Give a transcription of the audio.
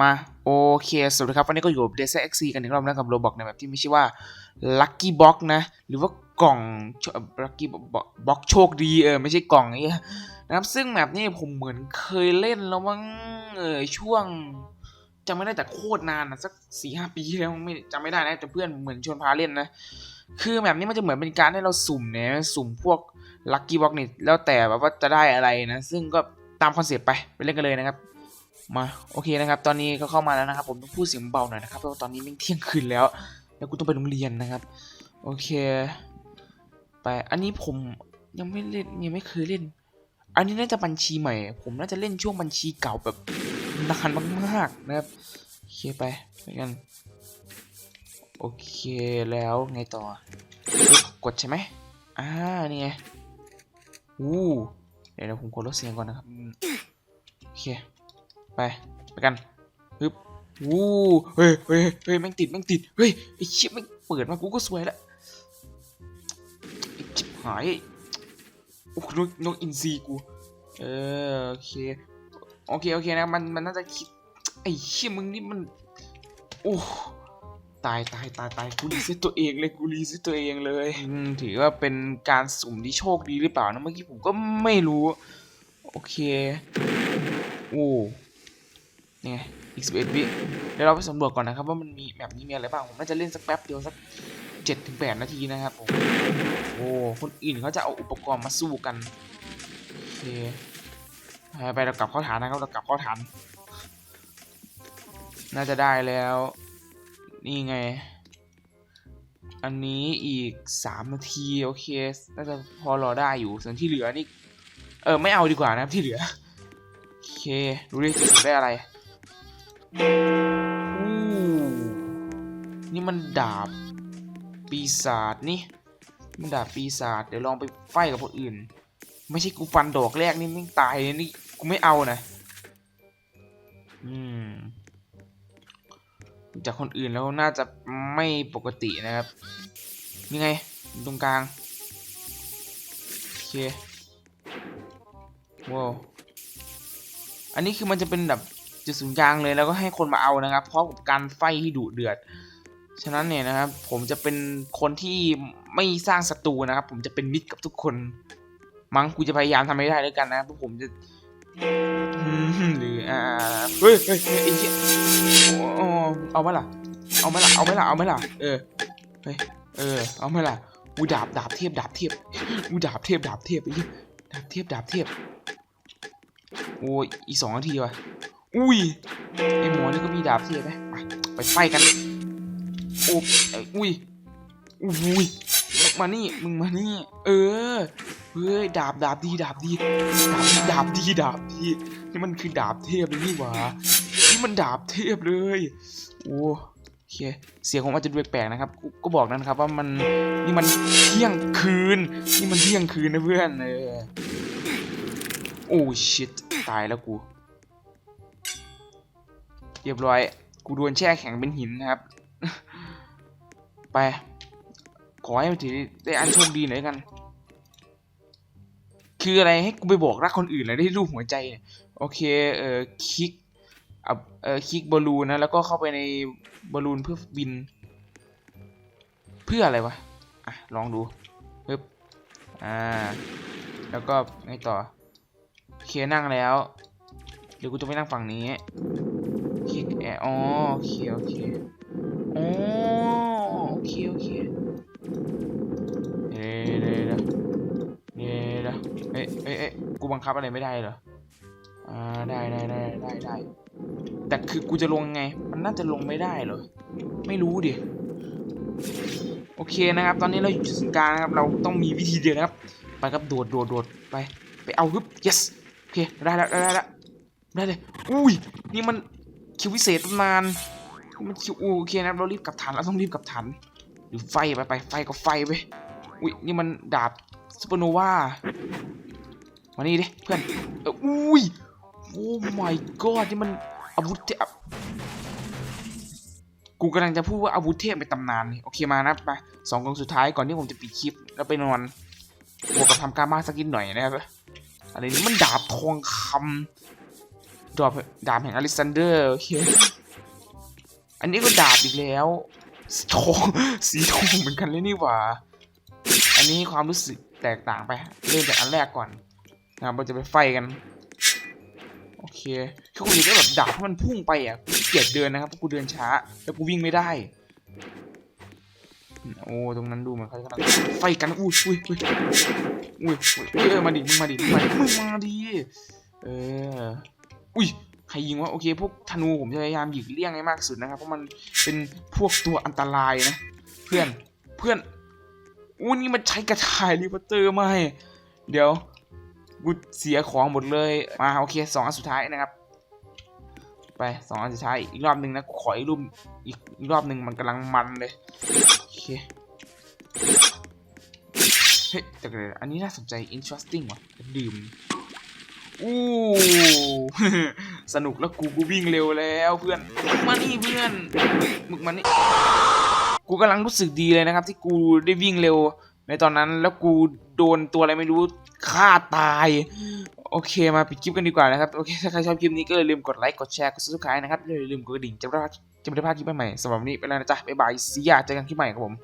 มาโอเค สวัสดีครับ วันนี้ก็อยู่กับ d e s x กันอีกรอบนะครับโรบอกในแบบที่มีชื่อว่า Lucky Box นะ หรือว่ากล่อง Lucky Box โชคดีเออไม่ใช่กล่องเนี้ยนะครับซึ่งแบบนี้ผมเหมือนเคยเล่นแล้วมั้งเออช่วงจำไม่ได้แต่โคตรนานนะสักสี่ห้าปีแล้วไม่จำไม่ได้นะแต่เพื่อนเหมือนชวนพาเล่นนะ คือแบบนี้มันจะเหมือนเป็นการให้เราสุ่มเนี่ยสุ่มพวก Lucky Box นี่แล้วแต่แบบว่าจะได้อะไรนะ ซึ่งก็ตามคอนเซปต์ไปไปเล่นกันเลยนะครับ มาโอเคนะครับ ตอนนี้ก็เข้ามาแล้วนะครับ ผมต้องพูดเสียงเบาหน่อยนะครับเพราะตอนนี้ม่งเที่ยงคืนแล้ว แล้วกูต้องไปโรงเรียนนะครับ โอเค ไปอันนี้ผมยังไม่เล่นยังไม่เคยเล่น อันนี้น่าจะบัญชีใหม่ ผมน่าจะเล่นช่วงบัญชีเก่าแบบนานมากๆนะครับโอเคไปไปกันโอเคแล้วไงต่อกดใช่ไหมอ่านี่ไงอู้เดี๋ยวเดี๋ยวผมกดลดเสียงก่อนนะครับโอเค ไปไปกันฮึบวู้เฮ้ยเฮ้ยเฮ้ยแม่งติดแม่งติดเฮ้ยไอ้ชี่ยแม่งเปิดมากูก็สวยละไอ้ชิบหายโอ้นกนกอินทรีกูเออโอเคโอเคโอเคนะมันมันน่าจะคิดไอ้เชี่ยมึงนี่มันโอ้ตายตายตายตายกูรีเซ็ตตัวเองเลยกูรีเซ็ตตัวเองเลยถือว่าเป็นการสุ่มที่โชคดีหรือเปล่านะเมื่อกี้ผมก็ไม่รู้ โอเคโอ้ นี่ไงอีกสิบเอ็ดวิเดี๋ยวเราไปสำรวจก่อนนะครับว่ามันมีแบบนี้มีอะไรบ้างผมน่าจะเล่นสักแป๊บเดียวสักเจ็ดถึงแปดนาทีนะครับผมโอ้คนอื่นเขาจะเอาอุปกรณ์มาสู้กันโอเคไปเรากลับเข้าฐานนะครับเรากลับเข้าฐาน น่าจะได้แล้ว นี่ไง อันนี้อีกสามนาทีโอเคน่าจะพอรอได้อยู่ส่วนที่เหลือนี่เออไม่เอาดีกว่านะครับที่เหลือโอเคดูดิจะได้อะไร นี่มันดาบปีศาจนี่ มันดาบปีศาจเดี๋ยวลองไปไฟกับคนอื่น ไม่ใช่กูฟันดอกแรกนี่ม่งตายเลยนี่กูไม่เอานะอืมจากคนอื่นแล้วน่าจะไม่ปกตินะครับนี่ไงตรงกลางโอเคว้าวอันนี้คือมันจะเป็นแบบ จุดศูนย์กลางเลยแล้วก็ให้คนมาเอานะครับเพราะกับการไฟที่ดุเดือด ฉะนั้นเนี่ยนะครับ ผมจะเป็นคนที่ไม่สร้างศัตรูนะครับ ผมจะเป็นมิตรกับทุกคน มั้งกูจะพยายามทำให้ได้ด้วยกันนะเพราะผมจะหรืออ่าเฮ้ยเฮ้ยเฮ้ยไอ้เหี้ยโอ้เอาไหมล่ะ เอาไหมล่ะ เอาไหมล่ะ เอาไหมล่ะ เออ เฮ้ย เออ เอาไหมล่ะอูดาบดาบเทพดาบเทพอูดาบเทพดาบเทพไอ้เหี้ยดาบเทพดาบเทพโอ้ยอีกสองนาทีว่ะ อุ้ยไอหมอนี่ก็มีดาบเทียไหมไปไปไฟกันโอ้ไอ้อุ้ยอุ้ยมานี่มึงมานี่ เออเฮ้ยดาบดาบดีดาบดีดาบดีดาบดีดาบดีนี่มันคือดาบเทพเลยนี่หว่านี่มันดาบเทพเลยโอ้โอเคเสียงของมันจะดูแปลกๆนะครับกูก็บอกนะครับว่ามันนี่มันเที่ยงคืน นี่มันเที่ยงคืนนะเพื่อนเออโอ้ชิตตายแล้วกู เรียบร้อย กูโดนแช่แข็งเป็นหินนะครับ ไป ขอให้มันถือได้อันโชคดีหน่อยกัน คืออะไรให้กูไปบอกรักคนอื่นเลยได้รูปหัวใจเนี่ยโอเค เอ่อ คลิกเอ่อ คลิกบอลลูนนะ แล้วก็เข้าไปในบอลลูนเพื่อบิน เพื่ออะไรวะ อะ ลองดูปึ๊บอ่า แล้วก็ไงต่อ โอเคนั่งแล้ว เดี๋ยวกูจะไปนั่งฝั่งนี้ คลิกแอร์อ๋อโอเคโอเคอ๋อโอเคโอเคเดี๋ยวเดี๋ยวเดี๋ยวเดี๋ยวเดี๋ยวเอ้ยเอ้ยเอ้ยกูบังคับอะไรไม่ได้เหรออ่าได้ได้ได้ได้ได้แต่คือกูจะลงไง มันน่าจะลงไม่ได้เหรอไม่รู้ดิโอเคนะครับ ตอนนี้เราอยู่จุดศูนย์กลางนะครับ เราต้องมีวิธีเดียวนะครับ ไปครับโดดโดดโดดไป ไปเอาฮึบ yes โอเค ได้แล้วได้แล้วได้เลย อุ้ย นี่มัน คิวพิเศษตำนานมันคิวโอเคนะเรารีบกลับฐานเราต้องรีบกลับฐานหรือไฟไปไปไฟก็ไฟไปอุ้ยนี่มันดาบซูเปอร์โนวามานี่ดิเพื่อนเอออุ้ยโอ้ my god นี่มันอาวุธเทพกูกำลังจะพูดว่าอาวุธเทพในตำนานโอเคมานะไปสองกองสุดท้ายก่อนที่ผมจะปิดคลิปแล้วไปนอนบวกกับทำการบ้านสักนิดหน่อยนะครับอะไรนี่มันดาบทองคำ ดาบดาบแห่งอลิซันเดอร์โอเคอันนี้ก็ดาบอีกแล้วสีทองสีทองเหมือนกันเลยนี่หว่า อันนี้ความรู้สึกแตกต่างไป เริ่มจากอันแรกก่อนนะครับเราจะไปไฟกัน โอเคคือกูอยากได้แบบดาบให้มันพุ่งไปอะกูเกียจเดินนะครับเพราะกูเดินช้า แล้วกูวิ่งไม่ได้ โอ้ตรงนั้นดูเหมือนเขากำลังไฟกันอุ้ยอุ้ยอุ้ยอุ้ยอุ้ยเออมาดิมึงมาดิมึงมาดิมึงมาดิเออ อุ้ยใครยิงวะโอเคพวกธนูผมจะพยายามหลีกเลี่ยงให้มากสุดนะครับเพราะมันเป็นพวกตัวอันตรายนะ เพื่อนเพื่อนอู้นี่มันใช้กระชายรีพอตเตอร์มาให้เดี๋ยวกูเสียของหมดเลยมาโอเคสองอันสุดท้ายนะครับ ไปสองอันสุดท้ายอีกรอบหนึ่งนะขออีกรูปอีกรอบหนึ่งมันกำลังมันเลยโอเคเฮ้ยแต่อันนี้น่าสนใจ interesting ว่ะดื่มอู้ สนุกแล้วกูกูวิ่งเร็วแล้วเพื่อนมึงมานี่เพื่อนมึงมานี่กูกำลังรู้สึกดีเลยนะครับ ที่กูได้วิ่งเร็ว ในตอนนั้นแล้วกูโดนตัวอะไรไม่รู้ฆ่าตาย โอเคมาปิดคลิปกันดีกว่านะครับ โอเค ถ้าใครชอบคลิปนี้ก็อย่าลืมกดไลค์กดแชร์กด subscribe นะครับอย่าลืมกดกระดิ่งจะไม่พลาดจะไม่ได้พลาดคลิปใหม่ๆสำหรับวันนี้ไปแล้วนะจ๊ะบ๊ายบาย see ya เจอกันคลิปใหม่ครับผม